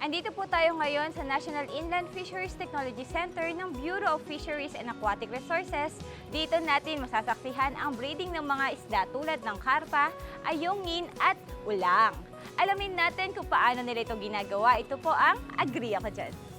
Andito po tayo ngayon sa National Inland Fisheries Technology Center ng Bureau of Fisheries and Aquatic Resources. Dito natin masasaksihan ang breeding ng mga isda tulad ng karpa, ayungin at ulang. Alamin natin kung paano nila ito ginagawa. Ito po ang Agree Ako Dyan.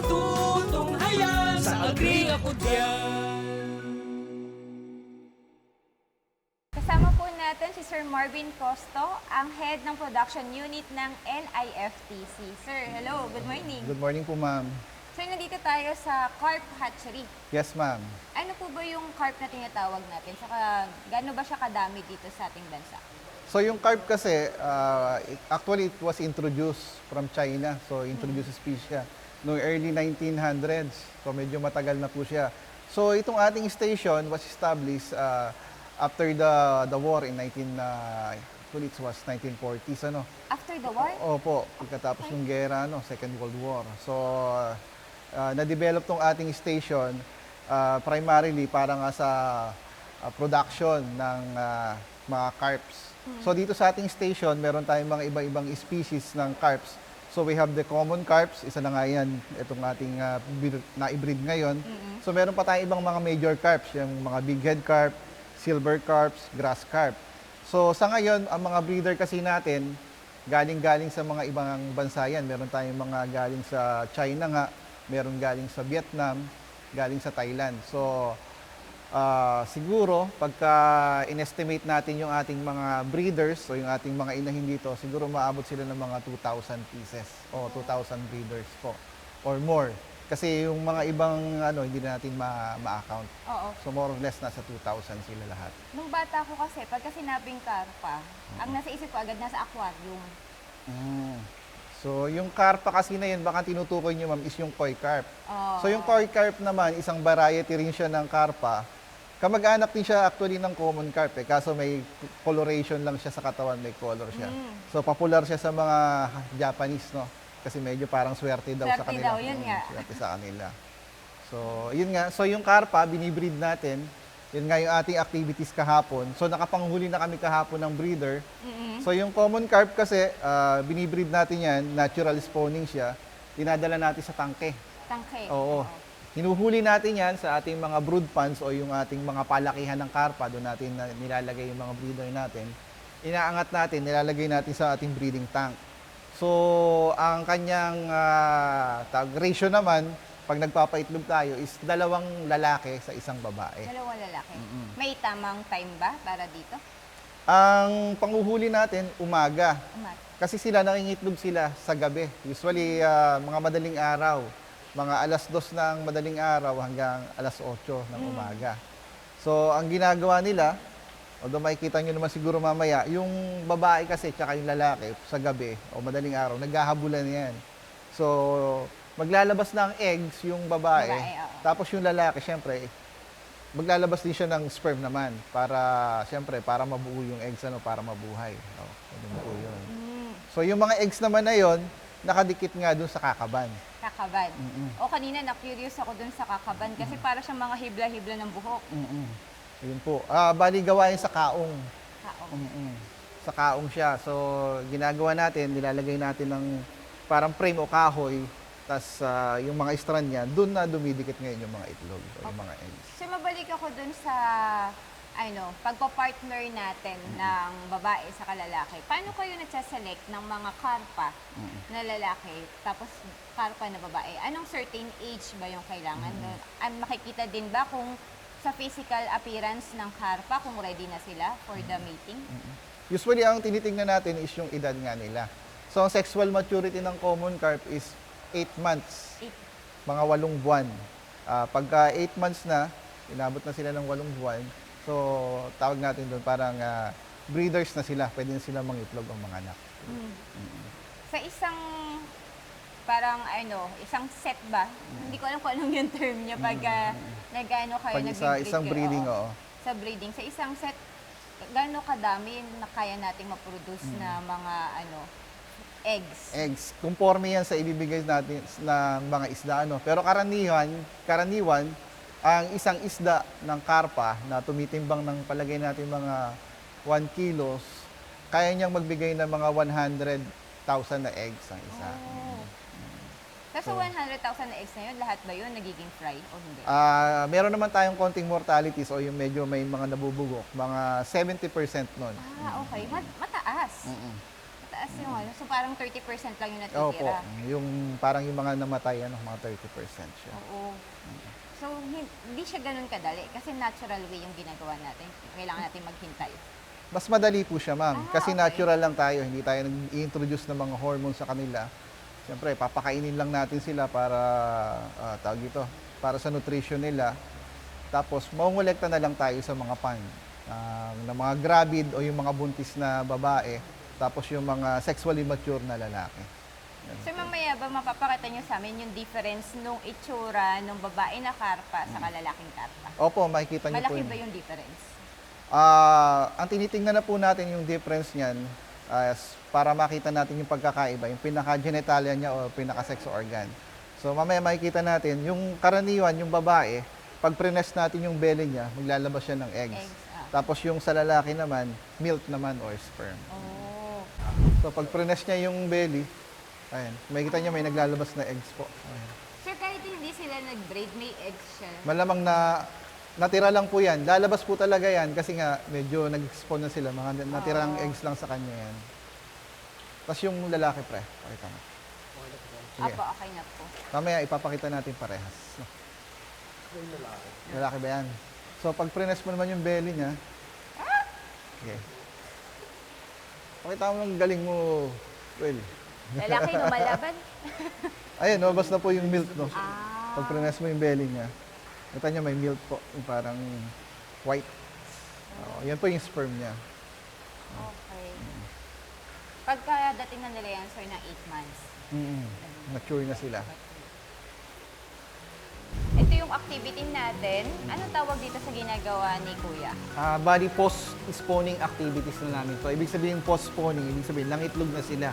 Matutunghayan Sa agri ako diyan Kasama po natin si Sir Marvin Costo, ang head ng production unit ng NIFTC. Sir, hello, good morning. Good morning po, ma'am. Sir, nandito tayo sa carp hatchery. Yes, ma'am. Ano po ba yung carp na tinatawag natin? Saka gaano ba siya kadami dito sa ating bansa? So yung carp kasi, uh, it- actually it was introduced from China. So introduced species siya noong early 1900s. So medyo matagal na po siya. So itong ating station was established uh, after the the war in 19 uh, actually it was 1940s ano. After the war? Opo, pagkatapos ng gera, no, Second World War. So, uh, na-develop tong ating station uh, primarily para nga sa uh, production ng uh, mga carps. So, dito sa ating station, meron tayong mga iba-ibang species ng carps. So, we have the common carps, isa na nga yan, itong ating uh, bir- na-breed ngayon. So, meron pa tayong ibang mga major carps, yung mga big head carp, silver carps, grass carp. So, sa ngayon, ang mga breeder kasi natin, galing-galing sa mga ibang bansa yan. Meron tayong mga galing sa China nga, meron galing sa Vietnam, galing sa Thailand. So, ah, siguro, pagka in-estimate natin yung ating mga breeders o yung ating mga inahin dito, siguro maabot sila ng mga 2,000 pieces o 2,000 breeders po or more. Kasi yung mga ibang ano, hindi na natin ma- ma-account. Oo. So more or less nasa 2,000 sila lahat. Nung bata ko kasi, pagka sinabing karpa, ang nasa isip ko agad nasa aquarium. Mm. So, yung carpa kasi na yun, baka tinutukoy nyo, ma'am, is yung koi carp. Oo. So, yung koi carp naman, isang variety rin siya ng karpa. Kamag-anak din siya actually ng common carp eh. Kaso may coloration lang siya sa katawan, may color siya. Mm. So, popular siya sa mga Japanese, no? Kasi medyo parang swerte daw sa Swerte kanila. daw, yun Mm, nga. Swerte sa kanila. So, yun nga. So, yung karpa, binibreed natin. Yun nga yung ating activities kahapon. So, nakapanghuli na kami kahapon ng breeder. Mm-mm. So yung common carp kasi, ah, binibreed natin yan, natural spawning siya, dinadala natin sa tangke. Tangke. Oo. Hinuhuli natin yan sa ating mga brood ponds o yung ating mga palakihan ng karpa, doon natin na- nilalagay yung mga breeder natin. Inaangat natin, nilalagay natin sa ating breeding tank. So, ang kanyang ah, tag ratio naman, pag nagpapaitlog tayo, is dalawang lalaki sa isang babae. Dalawang lalaki. May tamang time ba para dito? Ang panguhuli natin, umaga. Umat. Kasi sila nangingitlog sila sa gabi. Usually ah, mga madaling araw, mga alas dos ng madaling araw hanggang alas 8 ng umaga. So ang ginagawa nila, although makikita nyo naman siguro mamaya, yung babae kasi tsaka yung lalaki sa gabi o madaling araw, naghahabulan yan. So maglalabas ng eggs yung babae, Babae, oo. tapos yung lalaki, syempre, maglalabas din siya ng sperm naman para, syempre, para mabuo yung eggs, ano, para mabuhay. Oh, ganun po yun. Mm, So yung mga eggs naman na yon, nakadikit nga dun sa kakaban. kakaban. Mm-mm. O kanina na-curious ako dun sa kakaban kasi para siyang mga hibla-hibla ng buhok. Mm-mm. Yun po. Ah, bali gawain sa kaong. Kaong. Mm-mm. Sa kaong siya. So ginagawa natin, nilalagay natin ng parang frame o kahoy, tas ah, yung mga strand niya, dun na dumidikit ngayon yung mga itlog o yung mga eggs. So mabalik ako dun sa ano, pagpa-partner natin ng babae sa kalalaki. Paano kayo nagsaselect ng mga karpa na lalaki tapos karpa na babae? Anong certain age ba yung kailangan? Ang makikita din ba kung sa physical appearance ng karpa kung ready na sila for the mating? Usually ang tinitingnan natin is yung edad nga nila. So ang sexual maturity ng common carp is 8 months. Eight. mga walong buwan. Ah, pagka 8 months na, inabot na sila ng walong buwan, so tawag natin doon parang ah, breeders na sila, pwede na sila mangitlog ang mga anak. Sa isang parang ano, isang set ba? Hindi ko alam kung anong yung term niya pag ah, nag-ano kayo, Pag nag-breed isang kayo. breeding, Oo. oo. Sa breeding, sa isang set, gaano kadami na kaya nating ma-produce na mga ano, eggs? eggs. Conforme yan sa ibibigay natin s- ng mga isda. Ano. Pero karaniwan, karaniwan, ang isang isda ng karpa na tumitimbang ng palagay natin mga 1 kilos, kaya niyang magbigay ng mga 100,000 na eggs ang isa. Oh. Tapos sa 100,000 na eggs na yun, lahat ba yun nagiging fry o hindi? Ah, meron naman tayong konting mortalities o yung medyo may mga nabubugok, mga 70% nun. ah, okay. Mat- mataas. Mataas yung ano. So parang 30% lang yung Opo, natitira. yung parang yung mga namatay, ano, mga 30% siya. Oo. So, hin- hindi siya ganun kadali kasi natural way yung ginagawa natin. Kailangan natin maghintay. Mas madali po siya, ma'am. Ah, Kasi okay. natural lang tayo. Hindi tayo nag-introduce ng mga hormones sa kanila. Siyempre, papakainin lang natin sila para, ah, tawag ito, para sa nutrition nila. Tapos, mangungulekta na lang tayo sa mga pan. ah, ng mga gravid o yung mga buntis na babae. Tapos yung mga sexually mature na lalaki. So, mamaya ba mapapakita nyo sa amin yung difference nung itsura ng babae na karpa sa kalalaking karpa? Opo, makikita niyo po Malaki yun. ba yung difference? Ah, ang tinitingnan na po natin yung difference niyan as para makita natin yung pagkakaiba, yung pinaka-genitalia niya o pinaka-sex organ. So mamaya makikita natin, yung karaniwan, yung babae, pag prines natin yung belly niya, maglalabas siya ng eggs. Eggs, ah. Tapos yung sa lalaki naman, milk naman or sperm. Oh. So pag prines niya yung belly, ayan, makikita niya may naglalabas na eggs po. Ayan. Sir, kahit hindi sila nag-braid, may eggs siya. Malamang na natira lang po yan. Lalabas po talaga yan kasi nga medyo nag-spawn na sila. Mga natirang Oo. eggs lang sa kanya yan. Tapos yung lalaki pre, pakita mo. Sige. Apo, okay na po. Mamaya ipapakita natin parehas. Lalaki ba yan? So pag prines mo naman yung belly niya, okay. Pakita mo ng galing mo, Well. Lalaki lumalaban? Ayun, no, basta po yung milk, no? ah. Pag prines mo yung belly niya, kita niya may milk po, yung parang white. Oo, yan po yung sperm niya. Okay. Pagka dating na nila yan, sir, na 8 months. mm Mature na sila. Yung activity natin. Anong tawag dito sa ginagawa ni Kuya? Ah, body post-spawning activities na namin. So, ibig sabihin post-spawning, ibig sabihin nangitlog na sila.